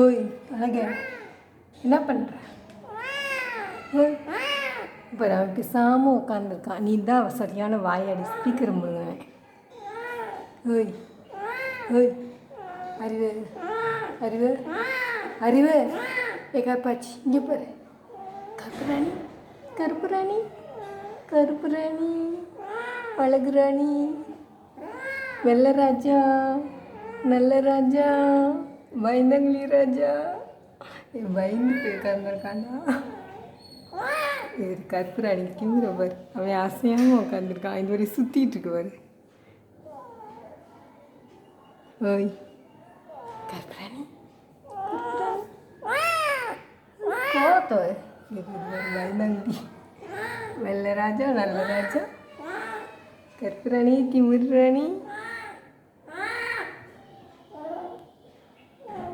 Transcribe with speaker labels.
Speaker 1: ஓய் அழக. என்ன பண்ணுற ஓய். இப்போ நான் பேசாமல் உட்காந்துருக்கான் நீ தான் சரியான வாயாடி ஸ்பீக்கர் முழுங்க ஓய். ஓய். அறிவு. அறிவு. அறிவு. ஏ கருப்பாச்சி இங்கே பாரு. கருப்பு ராணி கருப்பு ராணி கருப்பு ராணி. அழகு ராணி ராஜா நல்ல ராஜா. பயந்தங்கிலி ராஜா பயந்து போய் உட்காந்துருக்காண்டா இவர் கருப்பு ராணி கிங்குற பாரு அவன் ஆசையாகவும் உட்காந்துருக்கான் இது வரை சுற்றிட்டு இருக்கு பாரு ஓய் கருப்பு ராணி கோத்தோ பயந்தங்கிலி வெள்ளை ராஜா நல்ல ராஜா கருப்பு ராணி திமிர் ராணி